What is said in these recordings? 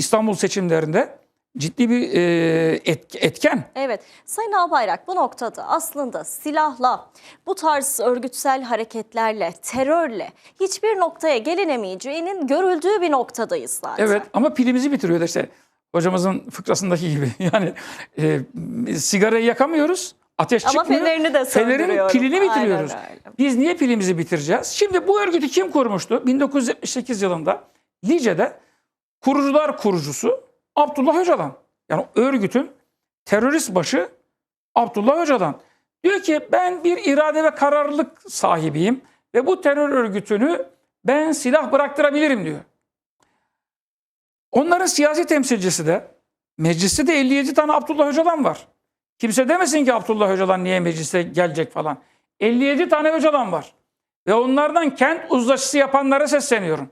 İstanbul seçimlerinde ciddi bir e, et- etken. Evet, Sayın Albayrak bu noktada aslında silahla, bu tarz örgütsel hareketlerle, terörle hiçbir noktaya gelinemeyeceğinin görüldüğü bir noktadayız zaten. Evet ama pilimizi bitiriyor da işte hocamızın fıkrasındaki gibi. Yani e, sigarayı yakamıyoruz. Ateş Ama çıkmıyor. fenerini de Fenerin pilini Aynen bitiriyoruz. öyle. Biz niye pilimizi bitireceğiz? Şimdi bu örgütü kim kurmuştu? 1978 yılında Lice'de kurucular kurucusu Abdullah Öcalan. Yani örgütün terörist başı Abdullah Öcalan. Diyor ki ben bir irade ve kararlılık sahibiyim ve bu terör örgütünü ben silah bıraktırabilirim diyor. Onların siyasi temsilcisi de mecliste de 57 tane Abdullah Öcalan var. Kimse demesin ki Abdullah Öcalan niye meclise gelecek falan. 57 tane Öcalan var. Ve onlardan kent uzlaşısı yapanlara sesleniyorum.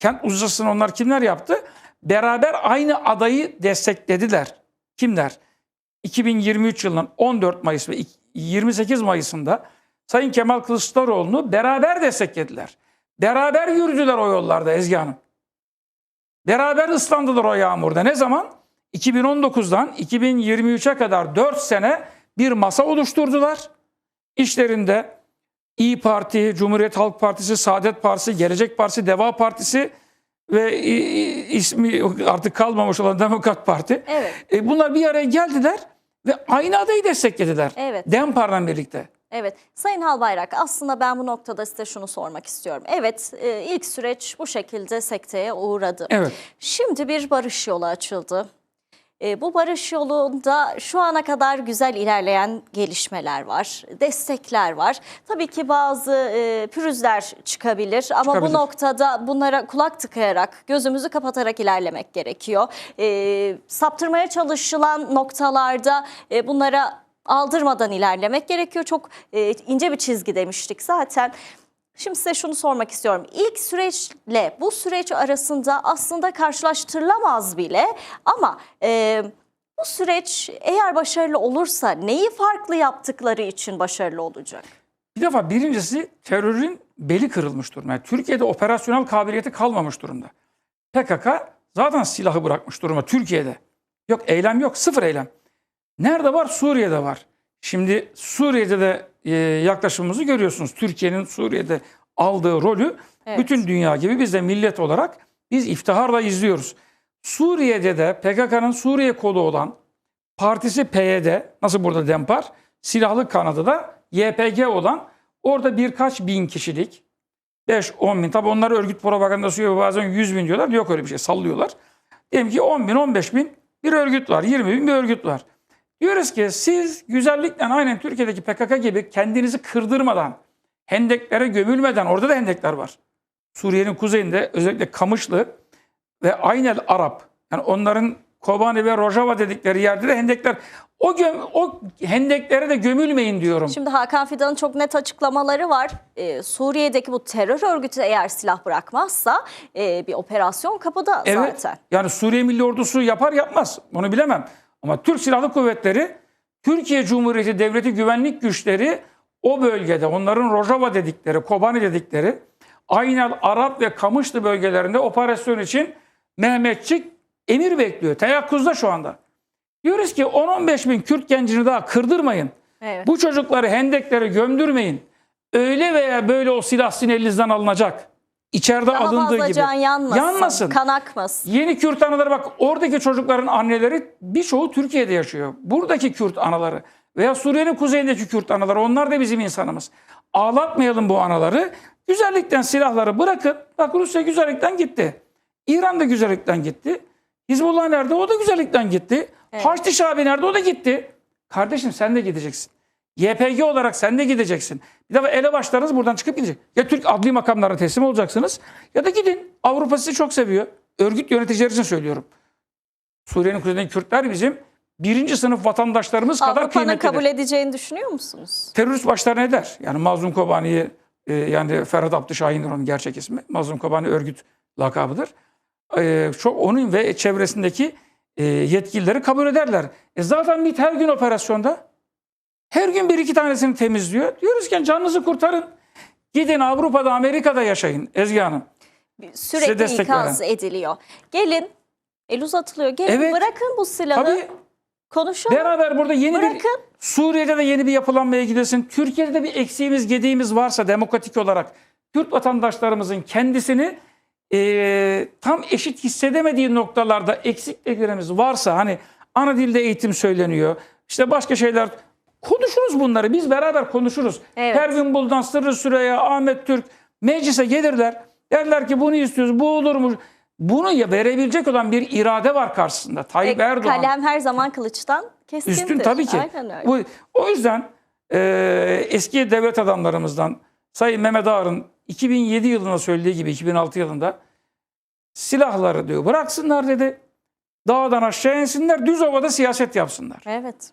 Kent uzlaşısını onlar kimler yaptı? Beraber aynı adayı desteklediler. Kimler? 2023 yılının 14 Mayıs ve 28 Mayıs'ında Sayın Kemal Kılıçdaroğlu'nu beraber desteklediler. Beraber yürüdüler o yollarda Ezgi Hanım. Beraber ıslandılar o yağmurda. Ne zaman? 2019'dan 2023'e kadar 4 sene bir masa oluşturdular. İşlerinde İyi Parti, Cumhuriyet Halk Partisi, Saadet Partisi, Gelecek Partisi, Deva Partisi ve ismi artık kalmamış olan Demokrat Parti. Evet. E, bunlar bir araya geldiler ve aynı adayı desteklediler. Evet. Dempar'la birlikte. Evet, Sayın Albayrak aslında ben bu noktada size şunu sormak istiyorum. Evet, e, ilk süreç bu şekilde sekteye uğradı. Evet. Şimdi bir barış yolu açıldı. E, bu barış yolunda şu ana kadar güzel ilerleyen gelişmeler var, destekler var. Tabii ki bazı e, pürüzler çıkabilir ama Çıkabilir. bu noktada bunlara kulak tıkayarak, gözümüzü kapatarak ilerlemek gerekiyor. E, saptırmaya çalışılan noktalarda e, bunlara aldırmadan ilerlemek gerekiyor. Çok e, ince bir çizgi demiştik zaten. Şimdi size şunu sormak istiyorum. İlk süreçle bu süreç arasında aslında karşılaştırılamaz bile ama e, bu süreç eğer başarılı olursa neyi farklı yaptıkları için başarılı olacak? Bir defa birincisi terörün beli kırılmış durumda. Yani Türkiye'de operasyonel kabiliyeti kalmamış durumda. PKK zaten silahı bırakmış durumda Türkiye'de. Yok eylem yok sıfır eylem. Nerede var? Suriye'de var. Şimdi Suriye'de de yaklaşımımızı görüyorsunuz. Türkiye'nin Suriye'de aldığı rolü Evet. bütün dünya gibi biz de millet olarak biz iftiharla izliyoruz. Suriye'de de PKK'nın Suriye kolu olan partisi PYD, nasıl burada Dempar, silahlı kanadı da YPG olan orada birkaç bin kişilik 5-10 bin tabi onlar örgüt propagandası yapıyor bazen 100 bin diyorlar yok öyle bir şey sallıyorlar. Diyelim ki 10 bin 15 bin bir örgüt var 20 bin bir örgüt var. Diyoruz ki siz güzellikle aynen Türkiye'deki PKK gibi kendinizi kırdırmadan hendeklere gömülmeden orada da hendekler var. Suriye'nin kuzeyinde özellikle Kamışlı ve Aynel Arap yani onların Kobani ve Rojava dedikleri yerde de hendekler o göm, o hendeklere de gömülmeyin diyorum. Şimdi Hakan Fidan'ın çok net açıklamaları var. Ee, Suriye'deki bu terör örgütü eğer silah bırakmazsa e, bir operasyon kapıda Evet. zaten. Yani Suriye Milli Ordusu yapar yapmaz. Onu bilemem. Ama Türk Silahlı Kuvvetleri, Türkiye Cumhuriyeti Devleti Güvenlik Güçleri o bölgede onların Rojava dedikleri, Kobani dedikleri Aynel, Arap ve Kamışlı bölgelerinde operasyon için Mehmetçik emir bekliyor. Teyakkuzda şu anda. Diyoruz ki 10-15 bin Kürt gencini daha kırdırmayın. Evet. Bu çocukları hendeklere gömdürmeyin. Öyle veya böyle o silah sizin elinizden alınacak. İçeride Daha alındığı fazla gibi. can yanmasın, Yanmasın. kan akmasın. Yeni Kürt anaları bak oradaki çocukların anneleri birçoğu Türkiye'de yaşıyor. Buradaki Kürt anaları veya Suriye'nin kuzeyindeki Kürt anaları onlar da bizim insanımız. Ağlatmayalım bu anaları. Güzellikten silahları bırakın. Bak Rusya güzellikten gitti. İran da güzellikten gitti. Hizbullah nerede? O da güzellikten gitti. Evet. Haçlı Şabi nerede? O da gitti. Kardeşim sen de gideceksin. YPG olarak sen de gideceksin. Bir defa elebaşlarınız buradan çıkıp gidecek. Ya Türk adli makamlarına teslim olacaksınız ya da gidin. Avrupa sizi çok seviyor. Örgüt yöneticileri için söylüyorum. Suriye'nin kuzeyindeki Kürtler bizim birinci sınıf vatandaşlarımız kadar Avrupa'nın kıymetlidir. kabul edeceğini düşünüyor musunuz? Terörist başlarına eder. Yani Mazlum Kobani'yi e, yani Ferhat Abdü Şahin'dir onun gerçek ismi. Mazlum Kobani örgüt lakabıdır. E, çok onun ve çevresindeki e, yetkilileri kabul ederler. E zaten MİT her gün operasyonda. Her gün bir iki tanesini temizliyor. Diyoruz ki canınızı kurtarın. Gidin Avrupa'da, Amerika'da yaşayın Ezgi Hanım. Sürekli destek ikaz veren. ediliyor. Gelin El uzatılıyor. Gelin Evet. bırakın bu silahı. Tabii Konuşalım. beraber burada yeni bir Bırakın. Suriye'de de yeni bir yapılanmaya gidesin. Türkiye'de de bir eksiğimiz, gediğimiz varsa demokratik olarak Kürt vatandaşlarımızın kendisini eee, tam eşit hissedemediği noktalarda eksikliklerimiz varsa hani ana dilde eğitim söyleniyor. işte başka şeyler konuşuruz bunları. Biz beraber konuşuruz. Evet. Pervin Buldan, Sırrı Süreyya, Ahmet Türk meclise gelirler. Derler ki bunu istiyoruz. Bu olur mu? Bunu ya verebilecek olan bir irade var karşısında. Tayyip E, Erdoğan. Kalem her zaman kılıçtan keskindir. Üstün tabii ki. Aynen öyle. Bu, o yüzden e, eski devlet adamlarımızdan Sayın Mehmet Ağar'ın 2007 yılında söylediği gibi 2006 yılında silahları diyor bıraksınlar dedi. Dağdan aşağı insinler düz ovada siyaset yapsınlar. Evet.